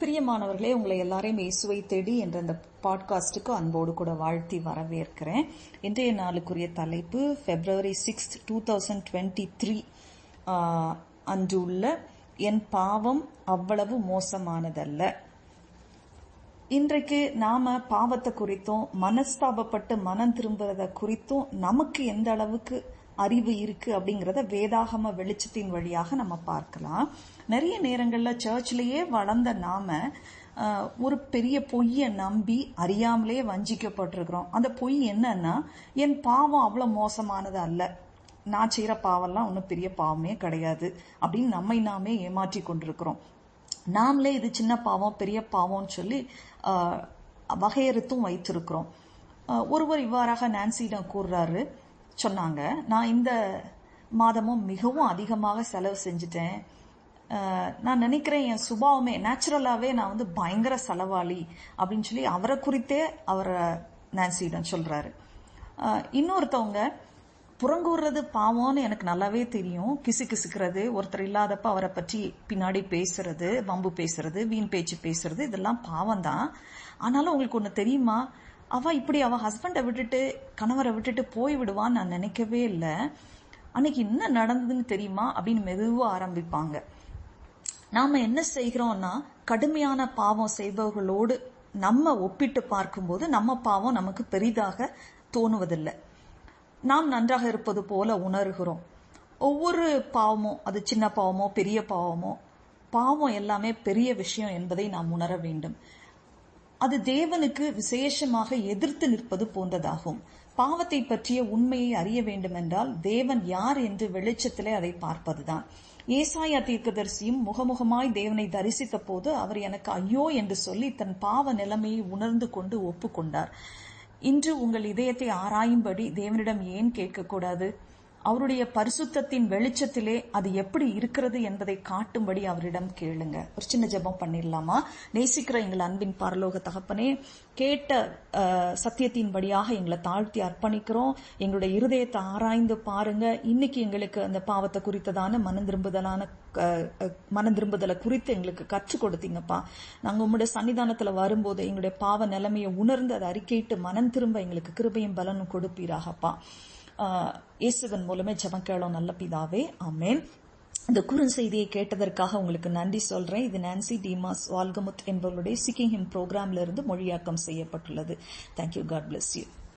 பிரியமானவர்களே உங்களை எல்லாரையும் இயேசுவை தேடி என்ற அந்த பாட்காஸ்டுக்கு அன்போடு கூட வாழ்த்தி வரவேற்கிறேன். இன்றைய நாளுக்குரிய தலைப்பு February sixth two thousand twenty three அன்று உள்ள என் பாவம் அவ்வளவு மோசமானதல்ல. இன்றைக்கு நாம பாவத்தை குறித்தும் மனஸ்தாபப்பட்டு மனம் திரும்புறத குறித்தும் நமக்கு எந்த அளவுக்கு அறிவு இருக்கு அப்படிங்கிறத வேதாகம வெளிச்சத்தின் வழியாக நம்ம பார்க்கலாம். நிறைய நேரங்கள்ல சர்ச்லயே வளர்ந்த நாம ஒரு பெரிய பொய்யை நம்பி அறியாமலே வஞ்சிக்கப்பட்டிருக்கிறோம். அந்த பொய் என்னன்னா என் பாவம் அவ்வளவு மோசமானது அல்ல. நான் செய்யற பாவம்லாம் ஒன்றும் பெரிய பாவமே கிடையாது அப்படின்னு நம்மை நாமே ஏமாற்றி கொண்டிருக்கிறோம். நாமளே இது சின்ன பாவம் பெரிய பாவம்னு சொல்லி வகையறுத்தும் வைத்திருக்கிறோம். ஒருவர் இவ்வாறாக நான்சியிடம் கூறுறாரு சொன்னாங்க. நான் இந்த மாதமும் மிகவும் அதிகமாக செலவு செஞ்சுட்டேன். நான் நினைக்கிறேன் என் சுபாவமே நேச்சுரலாகவே நான் வந்து பயங்கர செலவாளி அப்படின்னு சொல்லி அவரை குறித்தே அவரை நான்சியிடம் சொல்கிறாரு இன்னொருத்தவங்க புறங்கூறுறது பாவம்னு எனக்கு நல்லாவே தெரியும். கிசு கிசுக்கிறது ஒருத்தர் இல்லாதப்ப அவரை பற்றி பின்னாடி பேசுறது வம்பு பேசுறது வீண் பேச்சு பேசுறது இதெல்லாம் பாவம் தான் ஆனாலும் உங்களுக்கு ஒன்று தெரியுமா? அவ இப்படி அவ ஹஸ்பண்டை விட்டுட்டு கணவரை விட்டுட்டு போய் விடுவான்னு நான் நினைக்கவே இல்லை. அன்னைக்கு என்ன நடந்ததுன்னு தெரியுமா? அப்படின்னு மெதுவா ஆரம்பிப்பாங்க. நாம என்ன செய்கிறோம்னா கடுமையான பாவம் செய்பவர்களோடு நம்ம ஒப்பிட்டு பார்க்கும்போது நம்ம பாவம் நமக்கு பெரிதாக தோணுவதில்லை. நாம் நன்றாக இருப்பது போல உணர்கிறோம். ஒவ்வொரு பாவமோ அது சின்ன பாவமோ பெரிய பாவமோ பாவம் எல்லாமே பெரிய விஷயம் என்பதை நாம் உணர வேண்டும். அது தேவனுக்கு விசேஷமாக எதிர்த்து நிற்பது போன்றதாகும். பாவத்தை பற்றிய உண்மையை அறிய வேண்டுமென்றால் தேவன் யார் என்று வெளிச்சத்திலே அதை பார்ப்பதுதான். ஏசாயா தீர்க்கதரிசியும் முகமுகமாய் தேவனை தரிசித்த போது அவர் எனக்கு ஐயோ என்று சொல்லி தன் பாவ நிலைமையை உணர்ந்து கொண்டு ஒப்புக்கொண்டார். இன்று உங்கள் இதயத்தை ஆராயும்படி தேவனிடம் ஏன் கேட்கக்கூடாது? அவருடைய பரிசுத்தத்தின் வெளிச்சத்திலே அது எப்படி இருக்கிறது என்பதை காட்டும்படி அவரிடம் கேளுங்க. ஒரு சின்ன ஜெபம் பண்ணிடலாமா? நேசிக்கிற எங்கள் அன்பின் பரலோக தகப்பனே கேட்ட சத்தியத்தின்படியாக எங்களை தாழ்த்தி அர்ப்பணிக்கிறோம். எங்களுடைய இருதயத்தை ஆராய்ந்து பாருங்க. இன்னைக்கு எங்களுக்கு அந்த பாவத்தை குறித்ததான மனம் திரும்புதலான மன மனம் திரும்புதலை குறித்து எங்களுக்கு கற்றுக் கொடுத்தீங்கப்பா. நாங்க உங்களுடைய சன்னிதானத்துல வரும்போது எங்களுடைய பாவ நிலைமையை உணர்ந்து அதை அறிக்கையிட்டு மனம் திரும்ப எங்களுக்கு கிருபையும் பலனும் கொடுப்பீராகப்பா. இயேசுவன் மூலமே ஜபம் கேளோம் நல்ல பிதாவே. ஆமென். இந்த குறுஞ்செய்தியை கேட்டதற்காக உங்களுக்கு நன்றி சொல்றேன். இது நான்சி டிமாஸ் வால்கமுத் என்பவருடைய சிக்கிங் ஹிம் ப்ரோக்ராம்ல இருந்து மொழியாக்கம் செய்யப்பட்டுள்ளது. Thank you God bless you